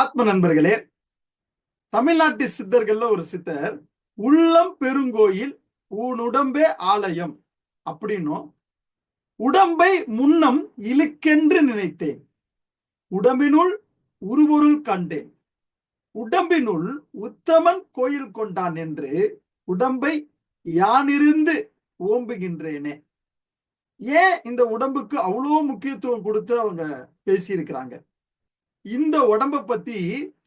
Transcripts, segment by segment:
ஆத்ம நண்பர்களே தமிழ்நாட்டு சித்தர்கள்ல ஒரு சித்தர் உள்ளம் பெருங்கோயில் உடம்பே ஆலயம் அப்படின்னும் உடம்பை முன்னம் இழுக்கென்று நினைத்தேன். உடம்பினுள் உருவொருள் கண்டேன். உடம்பினுள் உத்தமன் கோயில் கொண்டான் என்று உடம்பை யானிருந்து ஓம்புகின்றேனே. ஏன் இந்த உடம்புக்கு அவ்வளோ முக்கியத்துவம் கொடுத்து அவங்க பேசியிருக்கிறாங்க? இந்த உடம்ப பத்தி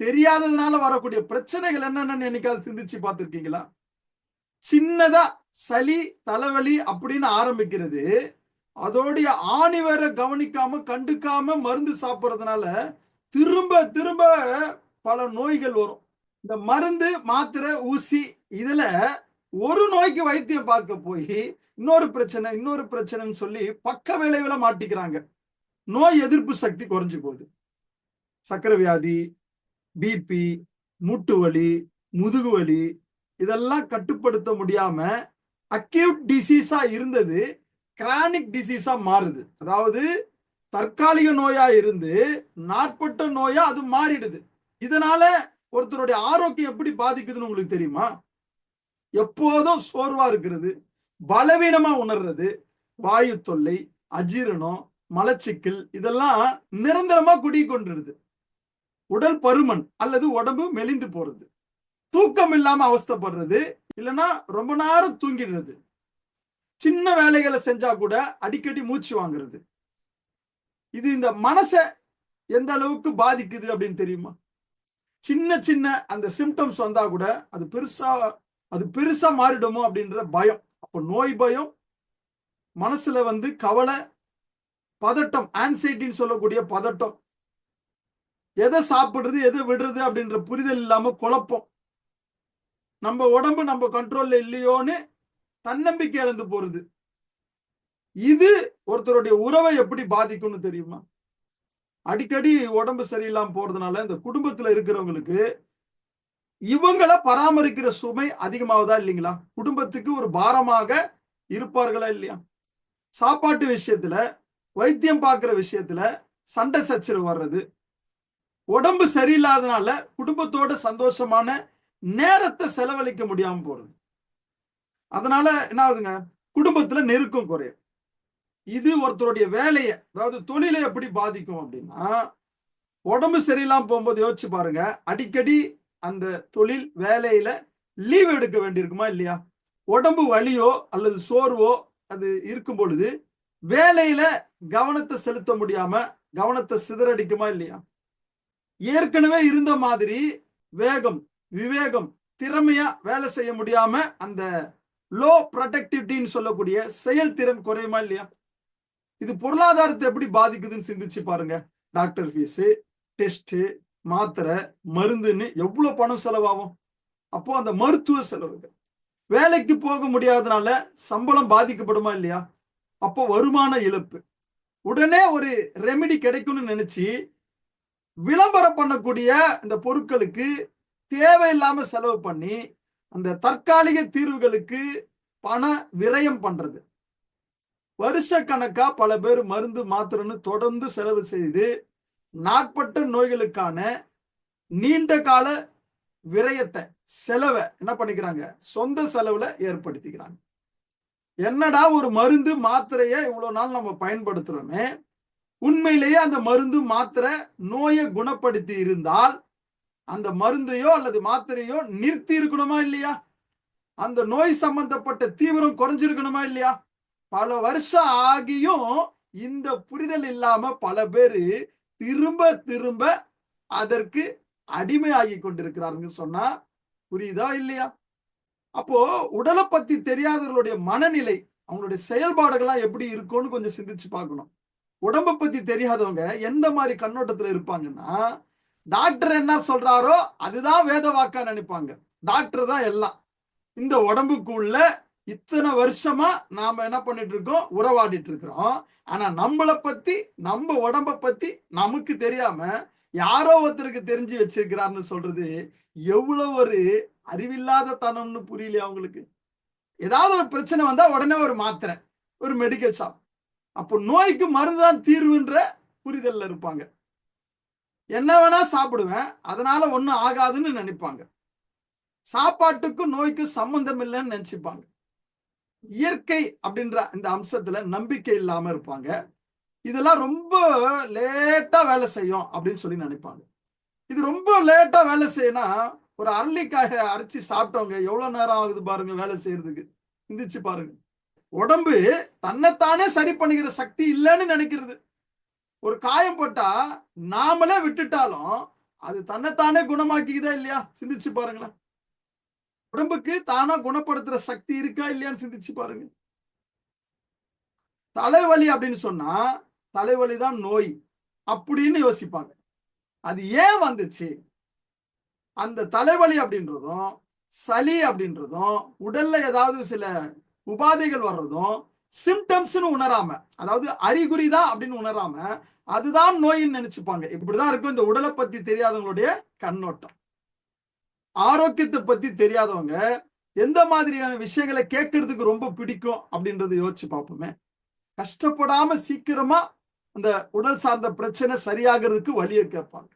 தெரியாததுனால வரக்கூடிய பிரச்சனைகள் என்னென்னு என்னைக்காவது சிந்திச்சு பார்த்துருக்கீங்களா? சின்னதா சளி தலைவலி அப்படின்னு ஆரம்பிக்கிறது. அதோடைய ஆணி வேற கவனிக்காம கண்டுக்காம மருந்து சாப்பிட்றதுனால திரும்ப திரும்ப பல நோய்கள் வரும். இந்த மருந்து மாத்திரை ஊசி இதுல ஒரு நோய்க்கு வைத்தியம் பார்க்க போய் இன்னொரு பிரச்சனை இன்னொரு பிரச்சனைன்னு சொல்லி பக்க விளைவுல மாட்டிக்கிறாங்க. நோய் எதிர்ப்பு சக்தி குறைஞ்சு போகுது. சக்கரை வியாதி பிபி மூட்டு வலி முதுகு வலி இதெல்லாம் கட்டுப்படுத்த முடியாம அக்யூட் டிசீஸா இருந்தது கிரானிக் டிசீஸா மாறுது. அதாவது தற்காலிக நோயா இருந்து நாட்பட்ட நோயா அது மாறிடுது. இதனால ஒருத்தருடைய ஆரோக்கியம் எப்படி பாதிக்குதுன்னு உங்களுக்கு தெரியுமா? எப்போதும் சோர்வா இருக்கிறது பலவீனமா உணர்றது வாயு தொல்லை அஜீரணம் மலச்சிக்கல் இதெல்லாம் நிரந்தரமா குடி கொண்டிருது உடல் பருமன் அல்லது உடம்பு மெலிந்து போறது. தூக்கம் இல்லாம அவஸ்தப்படுறது. இல்லைன்னா ரொம்ப நேரம் தூங்கிடுறது. சின்ன வேலைகளை செஞ்சா கூட அடிக்கடி மூச்சு வாங்குறது. இது இந்த மனசை எந்த அளவுக்கு பாதிக்குது அப்படின்னு தெரியுமா? சின்ன சின்ன அந்த சிம்டம்ஸ் வந்தா கூட அது பெருசா அது பெருசா மாறிடுமோ அப்படின்ற பயம். அப்போ நோய் பயம் மனசுல வந்து கவலை பதட்டம் ஆன்சைட்டின்னு சொல்லக்கூடிய பதட்டம். எதை சாப்பிடுறது எதை விடுறது அப்படின்ற புரிதல் இல்லாம குழப்பம். நம்ம உடம்பு நம்ம கண்ட்ரோல்ல இல்லையோன்னு தன்னம்பிக்கை இழந்து போறது. இது ஒருத்தருடைய உறவை எப்படி பாதிக்கும்னு தெரியுமா? அடிக்கடி உடம்பு சரியில்லாம போறதுனால இந்த குடும்பத்துல இருக்கிறவங்களுக்கு இவங்களை பராமரிக்கிற சுமை அதிகமாவதா இல்லைங்களா? குடும்பத்துக்கு ஒரு பாரமாக இருப்பார்களா இல்லையா? சாப்பாட்டு விஷயத்துல வைத்தியம் பார்க்கிற விஷயத்துல சண்டை சச்சரவு வர்றது உடம்பு சரியில்லாதனால குடும்பத்தோட சந்தோஷமான நேரத்தை செலவழிக்க முடியாம போறது. அதனால என்ன ஆகுதுங்க? குடும்பத்துல நெருக்கம் குறையும். இது ஒருத்தருடைய வேலையை அதாவது தொழிலை எப்படி பாதிக்கும் அப்படின்னா உடம்பு சரியில்லாம போகும்போது யோசிச்சு பாருங்க. அடிக்கடி அந்த தொழில் வேலையில லீவ் எடுக்க வேண்டியிருக்குமா இல்லையா? உடம்பு வலியோ அல்லது சோர்வோ அது இருக்கும் பொழுது வேலையில கவனத்தை செலுத்த முடியாம கவனத்தை சிதறடிக்குமா இல்லையா? ஏற்கனவே இருந்த மாதிரி வேகம் விவேகம் திறமையா வேலை செய்ய முடியாம அந்த லோ ப்ரொடக்டிவிட்டின்னு சொல்லக்கூடிய செயல்திறன் குறையுமா இல்லையா? இது பொருளாதாரத்தை எப்படி பாதிக்குதுன்னு சிந்திச்சு பாருங்க. டாக்டர் ஃபீஸு டெஸ்ட்டு மாத்திரை மருந்துன்னு எவ்வளவு பணம் செலவாகும்? அப்போ அந்த மருத்துவ செலவுகள் வேலைக்கு போக முடியாதனால சம்பளம் பாதிக்கப்படுமா இல்லையா? அப்போ வருமான இழப்பு. உடனே ஒரு ரெமெடி கிடைக்கும்னு நினைச்சு விளம்பரம் பண்ணக்கூடிய இந்த பொருட்களுக்கு தேவையில்லாம செலவு பண்ணி அந்த தற்காலிக தீர்வுகளுக்கு பண விரயம் பண்றது. வருஷ கணக்கா பல பேர் மருந்து மாத்திரன்னு தொடர்ந்து செலவு செய்து நாட்பட்ட நோய்களுக்கான நீண்ட கால விரயத்தை செலவை என்ன பண்ணிக்கிறாங்க? சொந்த செலவுல ஏற்படுத்திக்கிறாங்க. என்னடா ஒரு மருந்து மாத்திரைய இவ்வளவு நாள் நம்ம பயன்படுத்துறோமே? உண்மையிலேயே அந்த மருந்து மாத்திரை நோயை குணப்படுத்தி இருந்தால் அந்த மருந்தையோ அல்லது மாத்திரையோ நிறுத்தி இருக்கணுமா இல்லையா? அந்த நோய் சம்பந்தப்பட்ட தீவிரம் குறைஞ்சிருக்கணுமா இல்லையா? பல வருஷம் ஆகியும் இந்த புரிதல் இல்லாம பல பேரு திரும்ப திரும்ப அதற்கு அடிமையாகி கொண்டிருக்கிறாருங்க சொன்னா புரியுதா இல்லையா? அப்போ உடலை பத்தி தெரியாதவர்களுடைய மனநிலை அவங்களுடைய செயல்பாடுகள்லாம் எப்படி இருக்கும்னு கொஞ்சம் சிந்திச்சு பார்க்கணும். உடம்பை பத்தி தெரியாதவங்க எந்த மாதிரி கண்ணோட்டத்துல இருப்பாங்கன்னா டாக்டர் என்ன சொல்றாரோ அதுதான் வேத வாக்கா நினைப்பாங்க. டாக்டர் தான் எல்லாம். இந்த உடம்புக்குள்ள இத்தனை வருஷமா நாம என்ன பண்ணிட்டு இருக்கோம்? உறவாடிட்டு இருக்கிறோம். ஆனா நம்மளை பத்தி நம்ம உடம்ப பத்தி நமக்கு தெரியாம யாரோ ஒருத்தருக்கு தெரிஞ்சு வச்சிருக்கிறார்னு சொல்றது எவ்வளவு ஒரு அறிவில்லாத தனம்னு புரியலையா அவங்களுக்கு ஏதாவது ஒரு பிரச்சனை வந்தா உடனே ஒரு மாத்திரை ஒரு மெடிக்கல் ஷாப் அப்போ நோய்க்கு மருந்துதான் தீர்வுன்ற புரிதல்ல இருப்பாங்க. என்ன வேணா சாப்பிடுவேன் அதனால ஒன்றும் ஆகாதுன்னு நினைப்பாங்க. சாப்பாட்டுக்கும் நோய்க்கும் சம்பந்தம் இல்லைன்னு நினைச்சுப்பாங்க. இயற்கை அப்படின்ற இந்த அம்சத்துல நம்பிக்கை இல்லாம இருப்பாங்க. இதெல்லாம் ரொம்ப லேட்டா வேலை செய்யும் அப்படின்னு சொல்லி நினைப்பாங்க. இது ரொம்ப லேட்டா வேலை செய்யணும் ஒரு அரளிக்காக அரைச்சி சாப்பிட்டவங்க எவ்வளவு நேரம் ஆகுது பாருங்க வேலை செய்யறதுக்கு. சிந்திச்சு பாருங்க. உடம்பு தன்னைத்தானே சரி பண்ணிக்கிற சக்தி இல்லைன்னு நினைக்கிறது. ஒரு காயம் போட்டா நாமளே விட்டுட்டாலும் அது தன்னைத்தானே குணமாக்கிக்குதா இல்லையா? சிந்திச்சு பாருங்களேன். உடம்புக்கு தானா குணப்படுத்துற சக்தி இருக்கா இல்லையான்னு சிந்திச்சு பாருங்க. தலைவலி அப்படின்னு சொன்னா தலைவலி தான் நோய் அப்படின்னு யோசிப்பாங்க. அது ஏன் வந்துச்சு? அந்த தலைவலி அப்படின்றதும் சளி அப்படின்றதும் உடல்ல ஏதாவது சில உபாதைகள் வர்றதும் சிம்டம்ஸ்னு உணராம அதாவது அறிகுறி தான் அப்படின்னு உணராம அதுதான் நோயின்னு நினைச்சுப்பாங்க. இப்படிதான் இருக்கும் இந்த உடலை பத்தி தெரியாதவங்களுடைய கண்ணோட்டம். ஆரோக்கியத்தை பத்தி தெரியாதவங்க எந்த மாதிரியான விஷயங்களை கேட்கறதுக்கு ரொம்ப பிடிக்கும் அப்படின்றத யோசிச்சு பார்ப்போமே. கஷ்டப்படாம சீக்கிரமா அந்த உடல் சார்ந்த பிரச்சனை சரியாகிறதுக்கு வழியை கேட்பாங்க.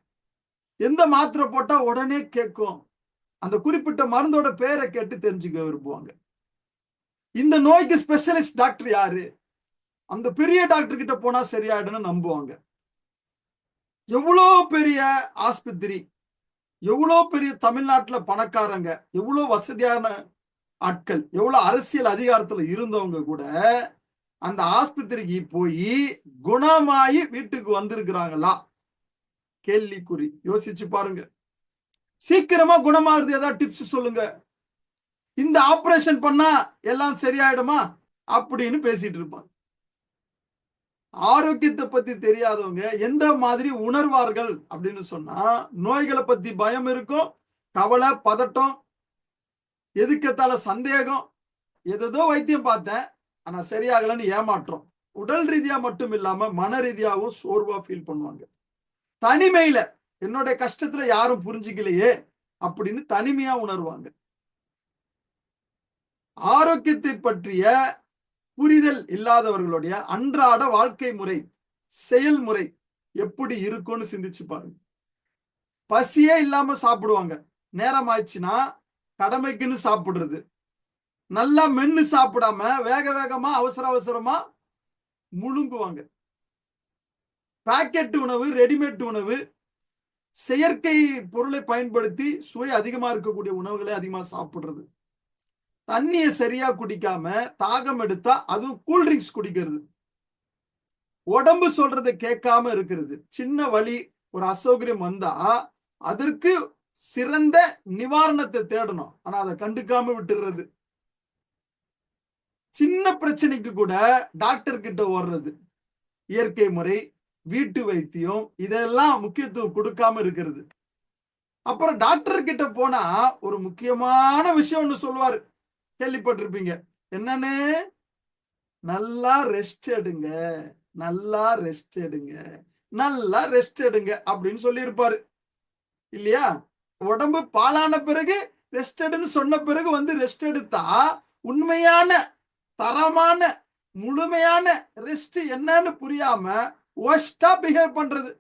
எந்த மாத்திரை போட்டா உடனே கேட்கும். அந்த குறிப்பிட்ட மருந்தோட பேரை கேட்டு தெரிஞ்சுக்க விரும்புவாங்க. இந்த நோய்க்கு ஸ்பெஷலிஸ்ட் டாக்டர் யாரு? அந்த பெரிய டாக்டர் கிட்ட போனா சரியாயிடும்னு நம்புவாங்க. எவ்வளோ பெரிய ஆஸ்பத்திரி எவ்வளோ பெரிய தமிழ்நாட்டில் பணக்காரங்க எவ்வளோ வசதியான ஆட்கள் எவ்வளோ அரசியல் அதிகாரத்தில் இருந்தவங்க கூட அந்த ஆஸ்பத்திரிக்கு போய் குணமாயி வீட்டுக்கு வந்திருக்கிறாங்களா? கேள்விக்குறி. யோசிச்சு பாருங்க. சீக்கிரமா குணமாகுறது ஏதாவது டிப்ஸ் சொல்லுங்க. இந்த ஆபரேஷன் பண்ணா எல்லாம் சரியாயிடுமா? அப்படின்னு பேசிட்டு இருப்பாங்க. ஆரோக்கியத்தை பத்தி தெரியாதவங்க எந்த மாதிரி உணர்வார்கள் அப்படின்னு சொன்னா நோய்களை பத்தி பயம் இருக்கும் கவலை பதட்டம் எதுக்கத்தால சந்தேகம். எதோ வைத்தியம் பார்த்தேன் ஆனா சரியாகலன்னு ஏமாற்றம். உடல் ரீதியா மட்டும் இல்லாம மன ரீதியாவும் சோர்வா ஃபீல் பண்ணுவாங்க. தனிமையில என்னுடைய கஷ்டத்துல யாரும் புரிஞ்சுக்கலையே அப்படின்னு தனிமையா உணர்வாங்க. ஆரோக்கியத்தை பற்றிய புரிதல் இல்லாதவர்களுடைய அன்றாட வாழ்க்கை முறை செயல்முறை எப்படி இருக்கும்னு சிந்திச்சு பாருங்க. பசியே இல்லாம சாப்பிடுவாங்க. நேரம் ஆயிடுச்சுன்னா கடமைக்குன்னு சாப்பிடுறது. நல்லா மென்னு சாப்பிடாம வேக வேகமா அவசர அவசரமா முழுங்குவாங்க. பாக்கெட் உணவு ரெடிமேட் உணவு செயற்கை பொருளை பயன்படுத்தி சுவை அதிகமா இருக்கக்கூடிய உணவுகளை அதிகமா சாப்பிடுறது. தண்ணியை சரியா குடிக்காம தாகம் எடுத்தா அதுவும் கூல்ட்ரிங்க்ஸ் குடிக்கிறது. உடம்பு சொல்றதை கேட்காம இருக்கிறது. சின்ன வழி ஒரு அசௌகரியம் வந்தா அதற்கு சிறந்த நிவாரணத்தை தேடணும். ஆனா அதை கண்டுக்காம விட்டுறது. சின்ன பிரச்சனைக்கு கூட டாக்டர் கிட்ட ஓடுறது. இயற்கை முறை வீட்டு வைத்தியம் இதெல்லாம் முக்கியத்துவம் கொடுக்காம இருக்கிறது. அப்புறம் டாக்டர் கிட்ட போனா ஒரு முக்கியமான விஷயம் ஒண்ணு சொல்லுவாரு. கேள்விப்பட்டிருப்பீங்க. என்னன்னு? நல்லா ரெஸ்ட் எடுங்க. நல்லா ரெஸ்ட் எடுங்க. நல்லா ரெஸ்ட் எடுங்க அப்படின்னு சொல்லியிருப்பாரு. இல்லையா? உடம்பு பாலான பிறகு ரெஸ்ட் எடுன்னு சொன்ன பிறகு வந்து ரெஸ்ட் எடுத்தா உண்மையான தரமான முழுமையான ரெஸ்ட் என்னன்னு புரியாம ஒஸ்டா பிஹேவ் பண்றது.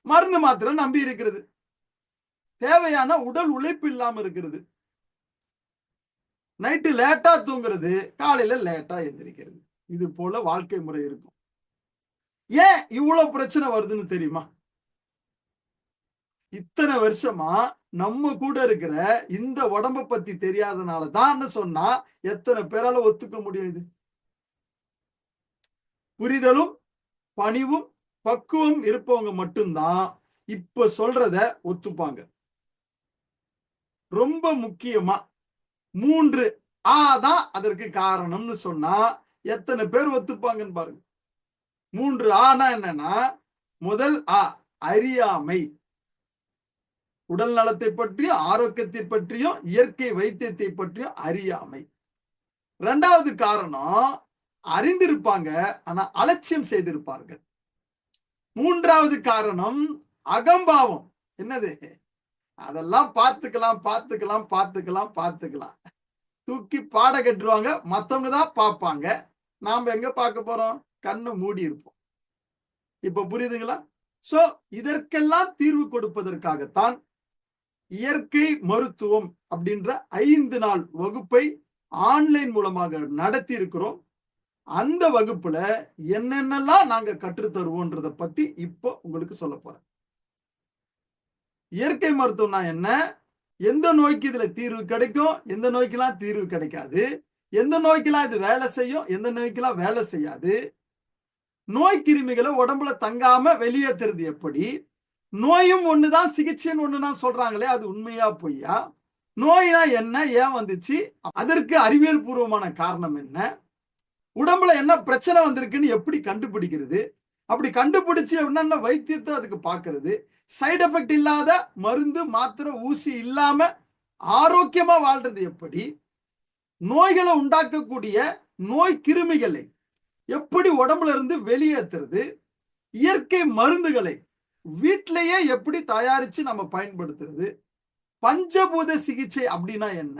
மருந்து மாத்திரம் நம்பி இருக்கிறது. தேவையான உடல் உழைப்பு இல்லாம இருக்கிறது. நைட்டு லேட்டா தூங்குறது காலையில லேட்டா எந்திரிக்கிறது. இது போல வாழ்க்கை முறை இருக்கும். ஏன் இவ்வளவு பிரச்சனை வருதுன்னு தெரியுமா? இத்தனை வருஷமா நம்ம கூட இருக்கிற இந்த உடம்ப பத்தி தெரியாதனால தான் சொன்னா எத்தனை பேரால ஒத்துக்க முடியும் இது? புரிதலும் பணிவும் பக்குவம் இருப்பவங்க மட்டும்தான் இப்ப சொல்றத ஒத்துப்பாங்க. ரொம்ப முக்கியமா மூன்று ஆ தான் அதற்கு காரணம்னு சொன்னா எத்தனை பேர் ஒத்துப்பாங்கன்னு பாருங்க. மூன்று ஆனா என்னன்னா முதல் ஆ அறியாமை. உடல் நலத்தை பற்றியும் ஆரோக்கியத்தை பற்றியும் இயற்கை வைத்தியத்தை பற்றியும் அறியாமை. ரெண்டாவது காரணம் அறிந்திருப்பாங்க ஆனா அலட்சியம் செய்திருப்பார்கள். மூன்றாவது காரணம் அகம்பாவம். என்னது? அதெல்லாம் பார்த்துக்கலாம் பார்த்துக்கலாம் பார்த்துக்கலாம் பார்த்துக்கலாம். தூக்கி பாட கட்டுருவாங்க மற்றவங்க தான் பார்ப்பாங்க. நாம எங்க பார்க்க போறோம்? கண்ணு மூடி இருப்போம். இப்ப புரியுதுங்களா? சோ இதற்கெல்லாம் தீர்வு கொடுப்பதற்காகத்தான் இயற்கை மருத்துவம் அப்படின்ற ஐந்து நாள் வகுப்பை ஆன்லைன் மூலமாக நடத்தி இருக்கிறோம். அந்த வகுப்புல என்னென்னலாம் நாங்க கற்றுத்தருவோன்றதை பத்தி இப்போ உங்களுக்கு சொல்ல போறேன். இயற்கை மருத்துவம்னா என்ன? எந்த நோய்க்கு இதுல தீர்வு கிடைக்கும்? எந்த நோய்க்கெல்லாம் தீர்வு கிடைக்காது? எந்த நோய்க்கெல்லாம் இது வேலை செய்யும்? எந்த நோய்க்கெல்லாம் வேலை செய்யாது? நோய் கிருமிகளை உடம்புல தங்காம வெளியேற்றுறது எப்படி? நோயும் ஒண்ணுதான் சிகிச்சைன்னு ஒண்ணுதான் சொல்றாங்களே அது உண்மையா பொய்யா? நோய்னா என்ன? ஏன் வந்துச்சு? அதற்கு அறிவியல் பூர்வமான காரணம் என்ன? உடம்புல என்ன பிரச்சனை வந்திருக்குன்னு எப்படி கண்டுபிடிக்கிறது? அப்படி கண்டுபிடிச்சு என்னென்ன வைத்தியத்தை அதுக்கு பார்க்கிறது? சைடு எஃபெக்ட் இல்லாத மருந்து மாத்திரை ஊசி இல்லாம ஆரோக்கியமா வாழ்றது எப்படி? நோய்களை உண்டாக்கக்கூடிய நோய் கிருமிகளை எப்படி உடம்புல இருந்து வெளியேற்றுறது இயற்கை மருந்துகளை வீட்டிலேயே எப்படி தயாரிச்சு நம்ம பயன்படுத்துறது? பஞ்சபூத சிகிச்சை அப்படின்னா என்ன?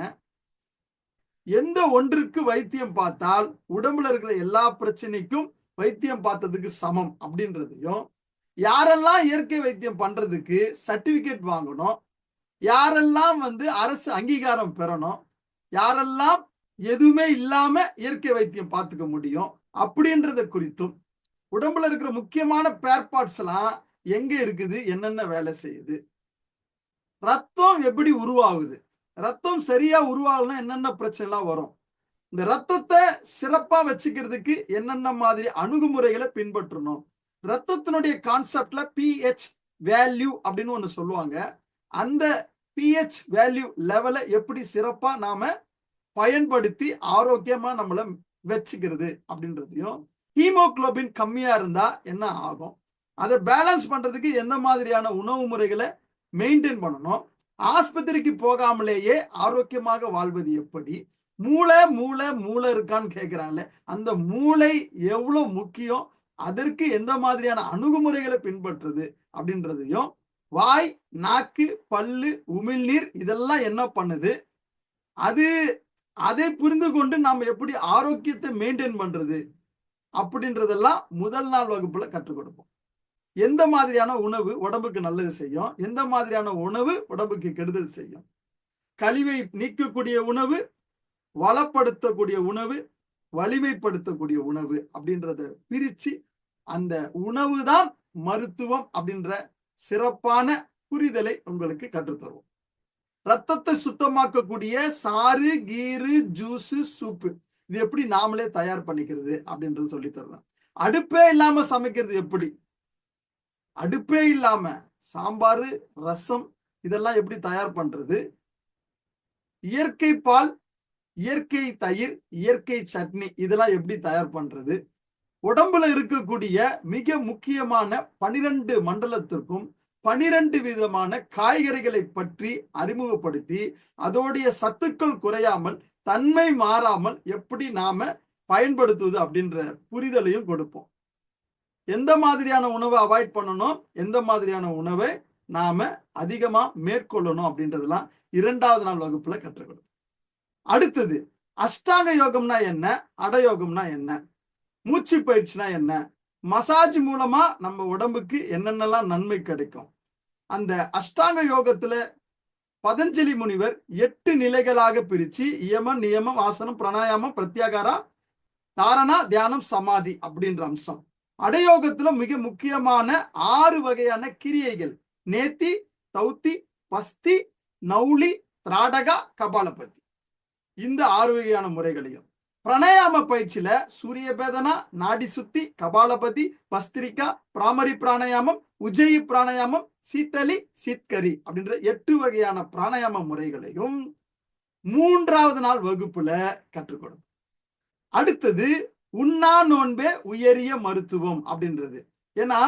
எந்த ஒன்றுக்கு வைத்தியம் பார்த்தால் உடம்புல இருக்கிற எல்லா பிரச்சனைக்கும் வைத்தியம் பார்த்ததுக்கு சமம் அப்படின்றதையும் யாரெல்லாம் இயற்கை வைத்தியம் பண்றதுக்கு சர்டிபிகேட் வாங்கணும் யாரெல்லாம் வந்து அரசு அங்கீகாரம் பெறணும் யாரெல்லாம் எதுவுமே இல்லாம இயற்கை வைத்தியம் பார்த்துக்க முடியும் அப்படின்றத குறித்தும் உடம்புல இருக்கிற முக்கியமான பேர்பார்ட்ஸ் எல்லாம் எங்க இருக்குது என்னென்ன வேலை செய்யுது ரத்தம் எப்படி உருவாகுது ரத்தம் சரியா உருவாகலாம் என்னென்ன பிரச்சனை எல்லாம் வரும் இந்த ரத்தத்தை சிறப்பா வச்சுக்கிறதுக்கு என்னென்ன மாதிரி அணுகுமுறைகளை பின்பற்றணும் ரத்தத்தினுடைய கான்செப்ட்ல பிஹெச் வேல்யூ அப்படின்னு ஒன்று சொல்லுவாங்க. அந்த பிஹெச் வேல்யூ லெவலை எப்படி சிறப்பா நாம பயன்படுத்தி ஆரோக்கியமா நம்மளை வச்சுக்கிறது அப்படின்றதையும் ஹீமோகுளோபின் கம்மியா இருந்தா என்ன ஆகும்? அதை பேலன்ஸ் பண்றதுக்கு எந்த மாதிரியான உணவு முறைகளை மெயின்டைன் பண்ணணும்? ஆஸ்பத்திரிக்கு போகாமலேயே ஆரோக்கியமாக வாழ்வது எப்படி? மூளை மூளை மூளை இருக்கான்னு கேட்குறாங்களே அந்த மூளை எவ்வளோ முக்கியம்? அதற்கு எந்த மாதிரியான அணுகுமுறைகளை பின்பற்றுறது அப்படின்றதையும் வாய் நாக்கு பல்லு உமிழ்நீர் இதெல்லாம் என்ன பண்ணுது? அது அதை புரிந்து கொண்டு நாம் எப்படி ஆரோக்கியத்தை மெயின்டைன் பண்றது? அப்படின்றதெல்லாம் முதல் நாள் வகுப்புல கற்றுக் கொடுப்போம். எந்த மாதிரியான உணவு உடம்புக்கு நல்லது செய்யும்? எந்த மாதிரியான உணவு உடம்புக்கு கெடுதல் செய்யும்? கழிவை நீக்கக்கூடிய உணவு வளப்படுத்தக்கூடிய உணவு வலிமைப்படுத்தக்கூடிய உணவு அப்படின்றத பிரிச்சு அந்த உணவு தான் மருத்துவம் அப்படின்ற சிறப்பான புரிதலை உங்களுக்கு கற்றுத்தருவோம். ரத்தத்தை சுத்தமாக்கக்கூடிய சாறு கீரு ஜூஸு சூப்பு இது எப்படி நாமளே தயார் பண்ணிக்கிறது அப்படின்றது சொல்லி தருவேன். அடுப்பே இல்லாம சமைக்கிறது எப்படி? அடுப்பே இல்லாம சாம்பார் ரசம் இதெல்லாம் எப்படி தயார் பண்றது? இயற்கை பால் இயற்கை தயிர் இயற்கை சட்னி இதெல்லாம் எப்படி தயார் பண்றது? உடம்புல இருக்கக்கூடிய மிக முக்கியமான பனிரெண்டு மண்டலத்திற்கும் பனிரெண்டு விதமான காய்கறிகளை பற்றி அறிமுகப்படுத்தி அதோடைய சத்துக்கள் குறையாமல் தன்மை மாறாமல் எப்படி நாம பயன்படுத்துவது அப்படின்ற புரிதலையும் கொடுப்போம். எந்த மாதிரியான உணவை அவாய்ட் பண்ணணும்? எந்த மாதிரியான உணவை நாம அதிகமா மேற்கொள்ளணும் அப்படின்றதெல்லாம் இரண்டாவது நாள் வகுப்புல கற்றுக்கணும் அடுத்தது அஷ்டாங்க யோகம்னா என்ன? அடயோகம்னா என்ன? மூச்சு பயிற்சினா என்ன? மசாஜ் மூலமா நம்ம உடம்புக்கு என்னென்னலாம் நன்மை கிடைக்கும்? அந்த அஷ்டாங்க யோகத்துல பதஞ்சலி முனிவர் எட்டு நிலைகளாக பிரிச்சு இயமம் நியமம் ஆசனம் பிராணாயாமம் பிரத்யாகாரா தாரணா தியானம் சமாதி அப்படின்ற அம்சம். அடயோகத்துல மிக முக்கியமான ஆறு வகையான கிரியைகள். நேத்தி தௌத்தி பஸ்தி நௌலி திராடகா கபாலபதி. இந்த ஆறு வகையான முறைகளையும். பிரணயாம பயிற்சியில சூரிய பேதனா நாடி சுத்தி கபாலபதி பஸ்திரிகா பிராமரி பிராணாயாமம் உஜயி பிராணாயாமம் சீத்தலி சீத்கரி அப்படின்ற எட்டு வகையான பிராணாயாம முறைகளையும் மூன்றாவது நாள் வகுப்புல கற்றுக் கொடுக்கும் அடுத்தது உண்ணா நோன்பே உயரிய மருத்துவம் அப்படின்றது. ஏன்னா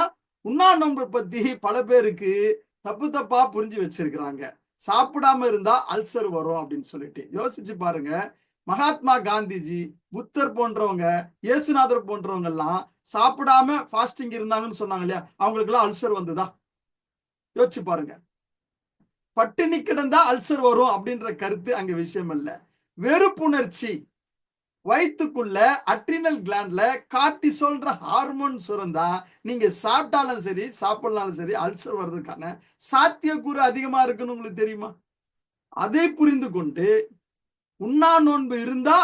உண்ணா நோன்பை பத்தி பல பேருக்கு தப்பு தப்பா புரிஞ்சு வச்சிருக்கிறாங்க. சாப்பிடாம இருந்தா அல்சர் வரும் அப்படின்னு சொல்லிட்டு. யோசிச்சு பாருங்க. மகாத்மா காந்திஜி புத்தர் போன்றவங்க இயேசுநாதர் போன்றவங்க எல்லாம் சாப்பிடாம ஃபாஸ்டிங் இருந்தாங்கன்னு சொன்னாங்க இல்லையா? அவங்களுக்கு எல்லாம் அல்சர் வந்துதா? யோசிச்சு பாருங்க. பட்டினி கிடந்தா அல்சர் வரும் அப்படின்ற கருத்து அங்க விஷயம் இல்ல. வெறுப்புணர்ச்சி. வயிற்றுக்குள்ள அட்ரினல் கிளாண்ட்ல கார்டிசோல்ன்ற ஹார்மோன் சுரந்தா நீங்க சாப்பிட்டாலும் சரி சாப்பிடலாலும் சரி அல்சர் வர்றதுக்கான சாத்தியக்கூறு அதிகமா இருக்குன்னு உங்களுக்கு தெரியுமா? அதை புரிந்து கொண்டு உண்ணா நோன்பு இருந்தா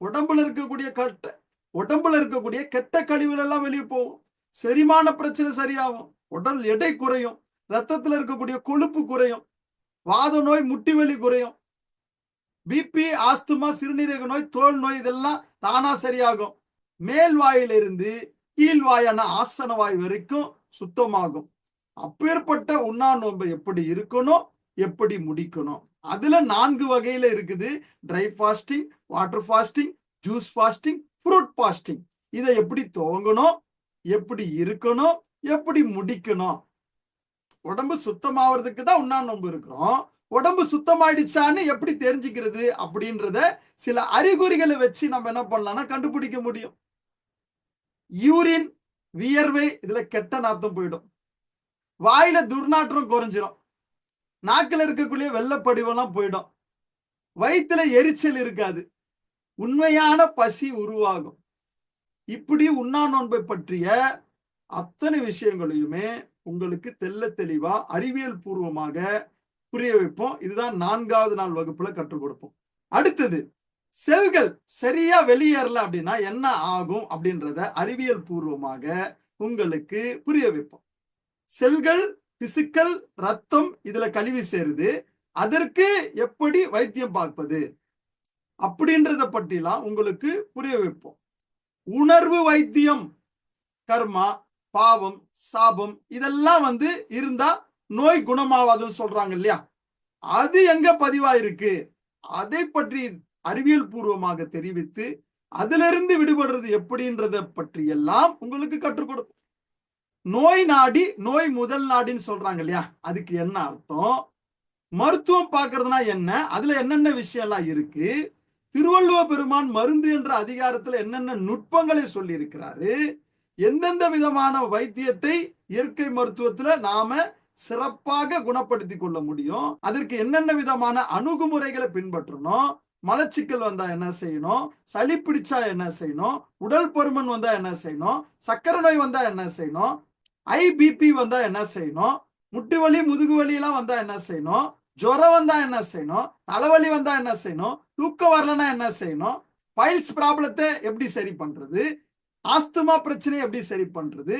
உடம்புல இருக்கக்கூடிய கட்ட உடம்புல இருக்கக்கூடிய கெட்ட கழிவுகள் எல்லாம் வெளியே போகும். செரிமான பிரச்சனை சரியாகும். உடல் எடை குறையும். ரத்தத்துல இருக்கக்கூடிய கொழுப்பு குறையும். வாத நோய் முட்டி வலி குறையும். பிபி ஆஸ்துமா சிறுநீரக நோய் தோல் நோய் இதெல்லாம் தானா சரியாகும். மேல் வாயிலிருந்து கீழ் ஆசன வாய் வரைக்கும் சுத்தமாகும். அப்பேற்பட்ட உண்ணா நோன்பை எப்படி இருக்கணும்? எப்படி முடிக்கணும்? அதுல நான்கு வகையில இருக்குது. Dry fasting water fasting juice fasting fruit fasting இதை எப்படி துவங்கணும்? எப்படி இருக்கணும்? எப்படி முடிக்கணும்? உடம்பு சுத்தமாவதுக்கு தான் உண்ணா நோன்பு இருக்கிறோம். உடம்பு சுத்தமாயிடுச்சான்னு எப்படி தெரிஞ்சுக்கிறது அப்படின்றத சில அறிகுறிகளை வச்சு நம்ம என்ன பண்ணலாம்னா கண்டுபிடிக்க முடியும். யூரின் வியர்வை இதுல கெட்ட நாத்தம் போயிடும். வாயில துர்நாற்றம் குறைஞ்சிரும். நாக்கில் இருக்கக்கூடிய வெள்ளப்படிவெல்லாம் போயிடும். வயிற்றுல எரிச்சல் இருக்காது. உண்மையான பசி உருவாகும். இப்படி உண்ணா நோன்பை பற்றிய அத்தனை விஷயங்களையுமே உங்களுக்கு தெல்ல தெளிவா அறிவியல் பூர்வமாக புரிய வைப்போம். இதுதான் நான்காவது நாள் வகுப்புல கற்றுக் கொடுப்போம். அடுத்தது செல்கள் சரியா வெளியேறல அப்படின்னா என்ன ஆகும் அப்படின்றத அறிவியல் பூர்வமாக உங்களுக்கு புரிய வைப்போம். செல்கள் திசுக்கள் ரத்தம் இதுல கழிவு சேருது. அதற்கு எப்படி வைத்தியம் பார்ப்பது அப்படின்றத பற்றிலாம் உங்களுக்கு புரிய வைப்போம். உணர்வு வைத்தியம் கர்மா பாவம் சாபம் இதெல்லாம் வந்து இருந்தா நோய் குணமாவாதுன்னு சொல்றாங்க இல்லையா? அது எங்க பதிவா இருக்கு அதை பற்றி அறிவியல் பூர்வமாக தெரிவித்து அதிலிருந்து விடுபடுறது எப்படின்றத பற்றி எல்லாம் உங்களுக்கு கற்றுக் கொடுக்கும் நோய் நாடி நோய் முதல் நாடின்னு சொல்றாங்க இல்லையா? அதுக்கு என்ன அர்த்தம்? மருத்துவம் பார்க்கறதுனா என்ன? அதுல என்னென்ன விஷயம் எல்லாம் இருக்கு? திருவள்ளுவ பெருமான் மருந்து என்ற அதிகாரத்துல என்னென்ன நுட்பங்களை சொல்லி இருக்கிறாரு எந்தெந்த விதமான வைத்தியத்தை இயற்கை மருத்துவத்துல நாம சிறப்பாக குணப்படுத்தி கொள்ள முடியும். அதற்கு என்னென்ன விதமான அணுகுமுறைகளை பின்பற்றணும்? மலச்சிக்கல் வந்தா என்ன செய்யணும்? சளி பிடிச்சா என்ன செய்யணும்? உடல் பருமன் வந்தா என்ன செய்யணும்? சக்கரை நோய் வந்தா என்ன செய்யணும்? ஐபிபி வந்தா என்ன செய்யணும்? முட்டு வலி முதுகு வலி எல்லாம் வந்தா என்ன செய்யணும்? ஜுரம் வந்தா என்ன செய்யணும்? தலைவலி வந்தா என்ன செய்யணும்? தூக்கம் வரலன்னா என்ன செய்யணும்? பைல்ஸ் ப்ராப்ளத்தை எப்படி சரி பண்றது? ஆஸ்துமா பிரச்சனை எப்படி சரி பண்றது?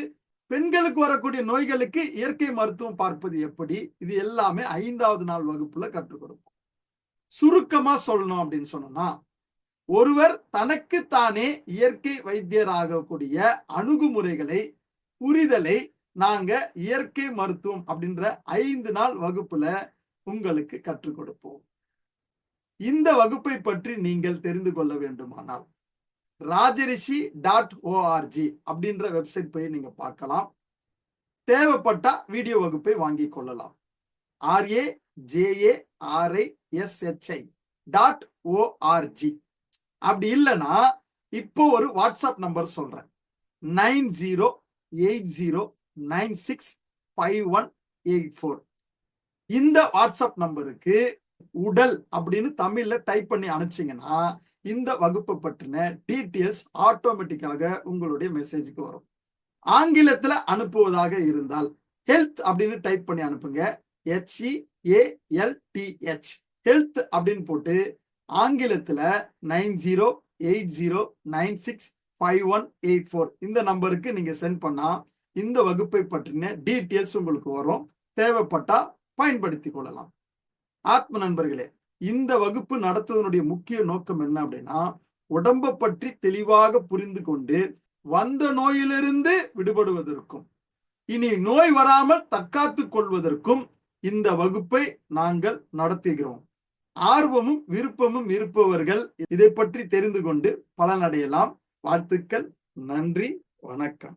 பெண்களுக்கு வரக்கூடிய நோய்களுக்கு இயற்கை மருத்துவம் பார்ப்பது எப்படி? இது எல்லாமே ஐந்தாவது நாள் வகுப்புல கற்றுக் கொடுப்போம் சுருக்கமா சொல்லணும் அப்படின்னு சொன்னோம்னா ஒருவர் தனக்கு தானே இயற்கை வைத்தியராகக்கூடிய அணுகுமுறைகளை புரிதலை நாங்க இயற்கை மருத்துவம் அப்படின்ற ஐந்து நாள் வகுப்புல உங்களுக்கு கற்றுக் கொடுப்போம். இந்த வகுப்பை பற்றி நீங்கள் தெரிந்து கொள்ள வேண்டுமானால் ராஜரிஷி டாட் ஓஆர்ஜி அப்படின்ற வெப்சைட் போய் நீங்க பார்க்கலாம். தேவைப்பட்ட வீடியோ வகுப்பை வாங்கி கொள்ளலாம். R A J A R I S H I dot O R G அப்படி இல்லைன்னா இப்போ ஒரு வாட்ஸ்அப் நம்பர் சொல்றேன். Nine zero eight zero nine six five one eight four. இந்த வாட்ஸ்அப் நம்பருக்கு உடல் அப்படின்னு தமிழ்ல டைப் பண்ணி அனுப்பிச்சிங்கன்னா இந்த வகுப்பை பற்றின டீட்டெயில்ஸ் ஆட்டோமேட்டிக்காக உங்களுடைய மெசேஜுக்கு வரும். ஆங்கிலத்துல அனுப்புவதாக இருந்தால் ஹெல்த் அப்படின்னு டைப் பண்ணி அனுப்புங்க. ஹெச்இ ஏஎல்டிஹெச் ஹெல்த் அப்படின்னு போட்டு ஆங்கிலத்துல nine zero eight zero nine six five one eight four இந்த நம்பருக்கு நீங்க சென்ட் பண்ணா இந்த வகுப்பை பற்றின டீட்டெயில்ஸ் உங்களுக்கு வரும். தேவைப்பட்டா பயன்படுத்தி கொள்ளலாம். ஆத்ம நண்பர்களே இந்த வகுப்பு நடத்துவதனுடைய முக்கிய நோக்கம் என்ன அப்படின்னா உடம்பை பற்றி தெளிவாக புரிந்து கொண்டு வந்த நோயிலிருந்து விடுபடுவதற்கும் இனி நோய் வராமல் தற்காத்துக் கொள்வதற்கும் இந்த வகுப்பை நாங்கள் நடத்துகிறோம். ஆர்வமும் விருப்பமும் இருப்பவர்கள் இதை பற்றி தெரிந்து கொண்டு பலனடையலாம். வாழ்த்துக்கள் நன்றி வணக்கம்.